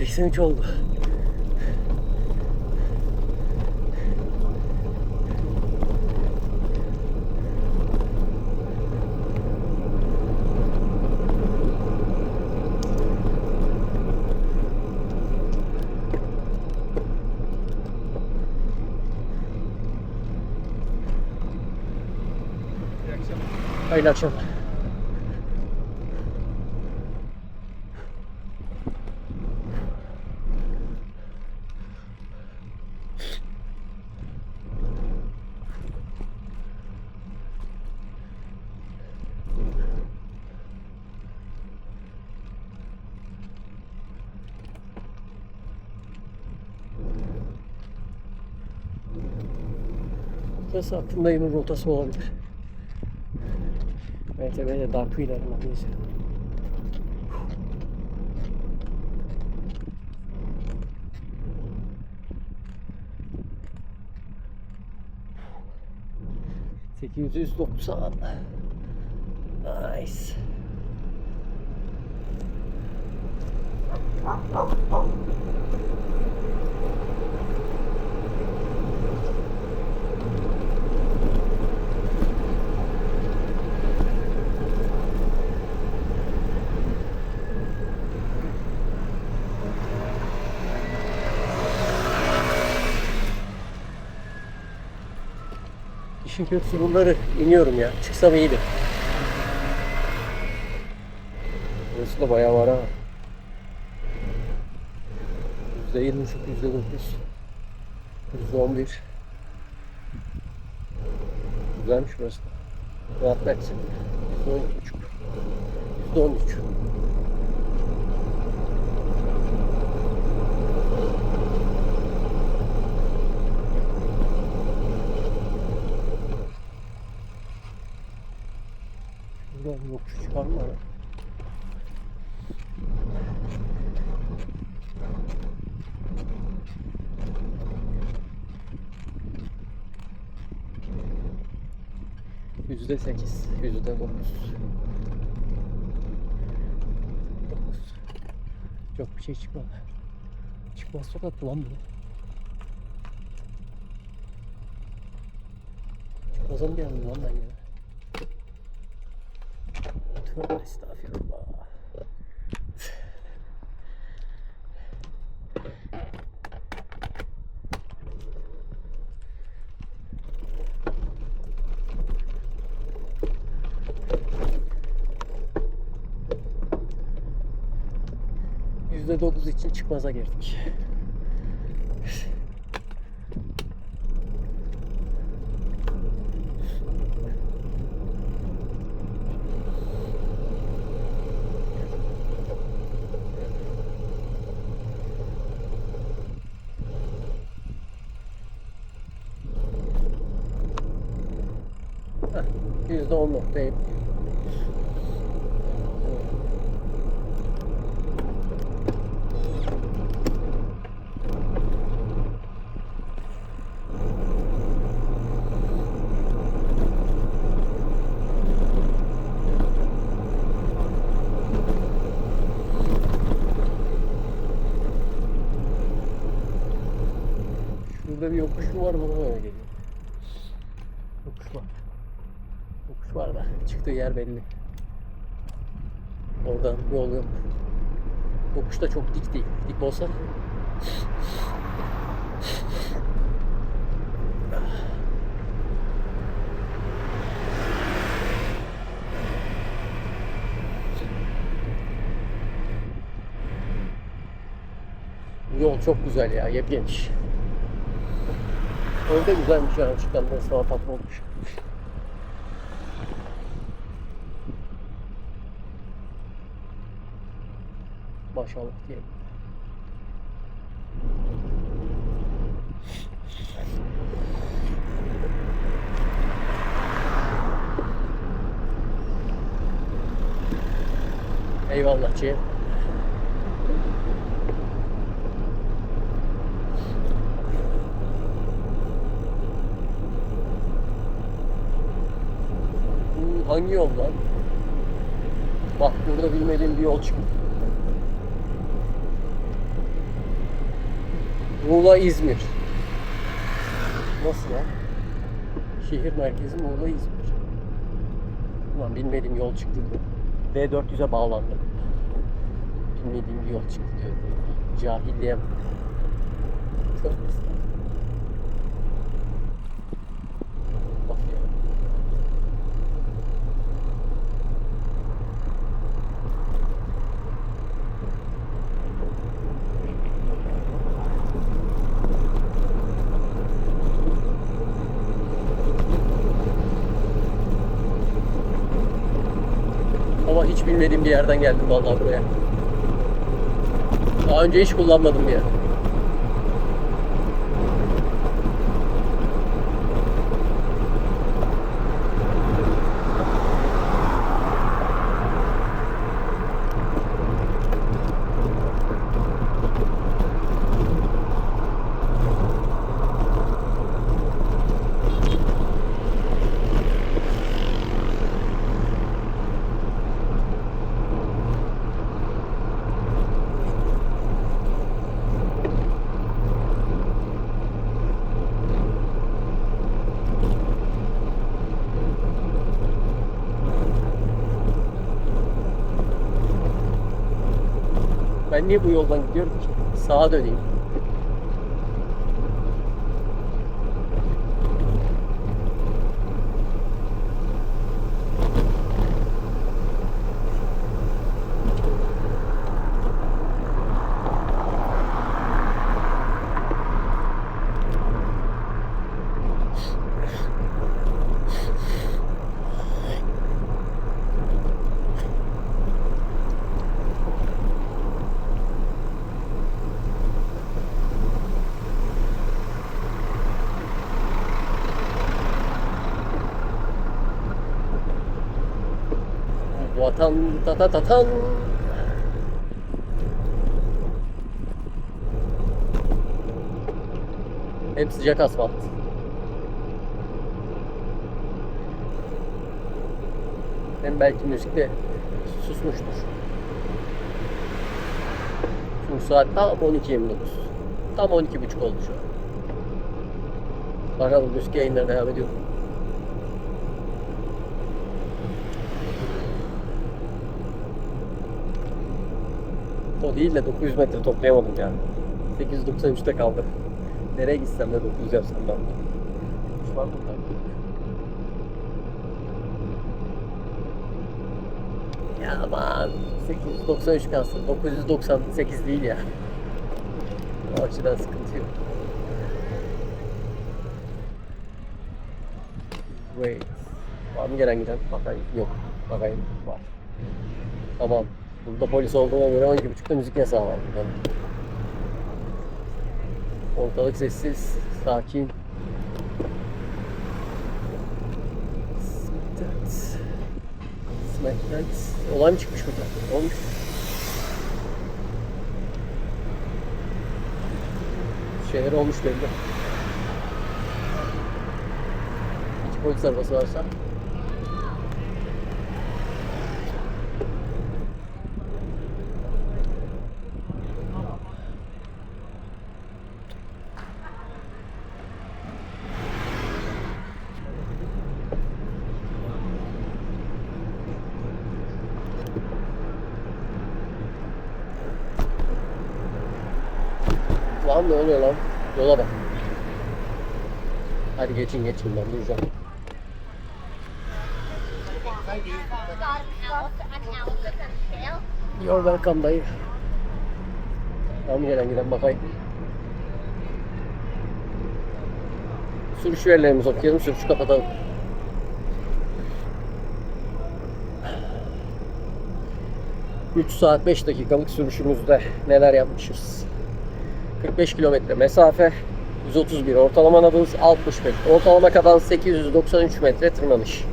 83 oldu. Hayırlı akşamlar. Burası aklımdayımın rotası olabilir. MTB'de daha kıyılarından neyse. Sekiz. Nice. İşin kötüsü bunları iniyorum ya. Çıksam iyiydi. Burası da bayağı var ha. Yüzde yirmi buçuk, yüzde dokuz. Yüzde on bir. Güzelmiş burası. Rahat belki. Yüzde on iki buçuk. Yüzde on üç. Buradan yokuş çıkarma ya. Yüzde sekiz, yüzde dokuz. Dokuz. Çok bir şey çıkmadı. Çıkmaz sokak lan bu. Çıkmaza mı geldim lan ben ya? Tövbe estağfirullah. Yüzde dokuz için çıkmaza girdik. Yüzde on noktayım. Şurada bir yokuş mu var bana öyle geliyor. Yokuş var. Yokuş var da çıktığı yer belli. Oradan yol yok. Yokuş da çok dik değil. Dik olsa Bu yol çok güzel ya, yepyeniş. Öyle güzelmiş yani çıkan da sağ Maşallah diyelim. Eyvallah. Bu hangi yol lan? Bak burada bilmediğim bir yol çıktı. Muğla İzmir. Nasıl ya? Şehir merkezi Muğla İzmir. Ulan bilmediğim yol çıktı diyor. D400'e bağlandım. Bilmediğim bir yol çıktı diyor. Cahilliğe bak. Tövbe estağfurullah. Bak ya. Ama hiç bilmediğim bir yerden geldim vallahi buraya. Daha önce hiç kullanmadım ya. Ben niye bu yoldan gidiyorum ki? Sağa döneyim. Vatan tata tatan. Hep sıcak asfalt. Hem belki müzik de susmuştur. Çünkü saat tam 12.29. Tam 12.30 oldu şu an. Bakalım müzik yayınları devam ediyor. mu? O değil de 900 metre toplayamadım ya. 893'te kaldım. Nereye gitsem de 900 yapsam ben. Mı burada? Ya aman 893 kalsın. 998 değil ya. O açıdan sıkıntı yok. Wait. Var mı gelen giden? Bakayım. Yok. Bakayım. Var. Tamam. Burada polis olduğuna göre 12.30'da müzik yasağı var burada. Ortalık sessiz, sakin. Smack that. Olay mı çıkmış burada? Olmuş. Şehir olmuş belli. Hiç polis arabası varsa. Lan ne oluyor lan? Yola bak. Hadi geçin geçin ben duracağım. You're welcome dayı. Tamam gelen giden bakayım. Sürüş verilerimizi okuyalım, sürüşü kapatalım. Üç saat 5 dakikalık sürüşümüzde neler yapmışız? 45 kilometre mesafe, 131 ortalama nabız, 65 ortalama kadan 893 metre tırmanış.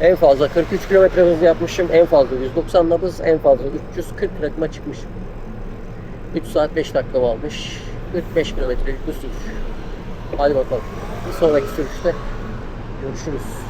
En fazla 43 kilometre hız yapmışım, en fazla 190 nabız, en fazla 340 rakıma çıkmışım. 3 saat 5 dakika almış, 45 kilometrelik bir sürüş. Hadi bakalım. Bir sonraki sürüşte görüşürüz.